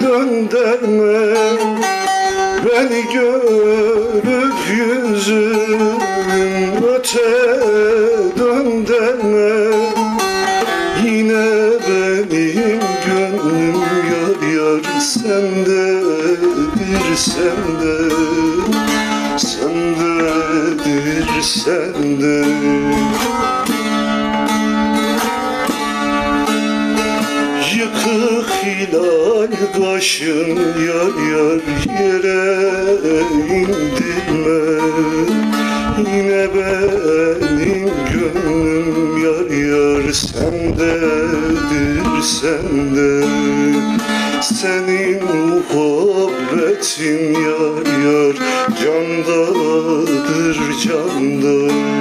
dönderme Beni görüp yüzün öte dönderme Yine benim gönlüm yar yar sendedir sende. Sendedir sende hilal kaşın yar yar yere indirme. Yine benim gönlüm yar yar sendedir sende Senin muhabbetin yar yar candadır. canda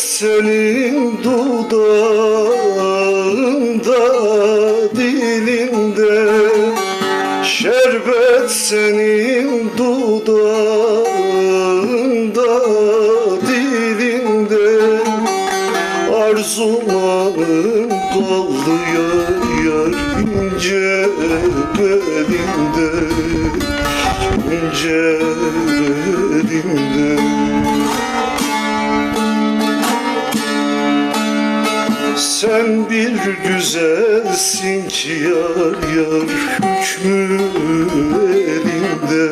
senin dudağında dilinde Şerbet senin dudağında dilinde Arzularım kaldı yar yar ince belinde ince belinde Sen bir güzelsin ki yar yar hükmü elinde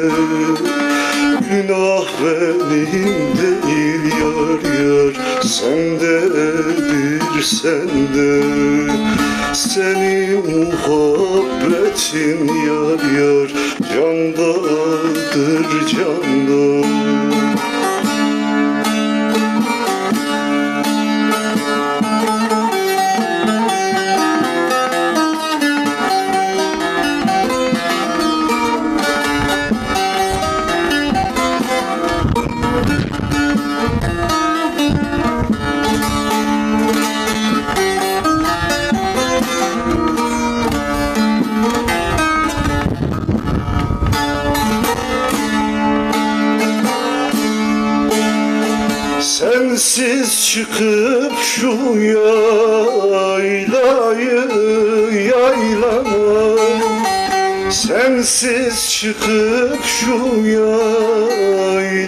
Günah benim değil yar yar sendedir sende Senin muhabbetin yar yar candadır canda Sensiz çıkıp şu yaylayı yaylama Sensiz çıkıp şu yaylayı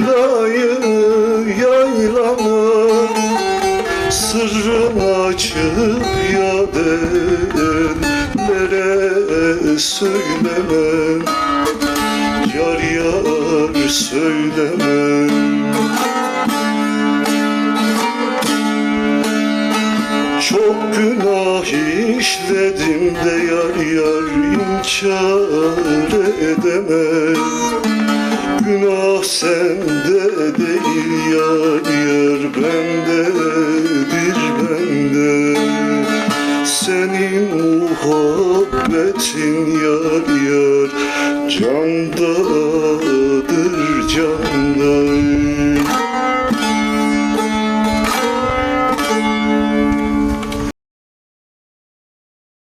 yaylama Sırrını açıp yad edenlere söylemem? Yar yar söylemem Çok günah işledim de yar yar inkar edemem. Günah sende değil yar yar bendedir bende. Senin muhabbetin yar yar candadır canda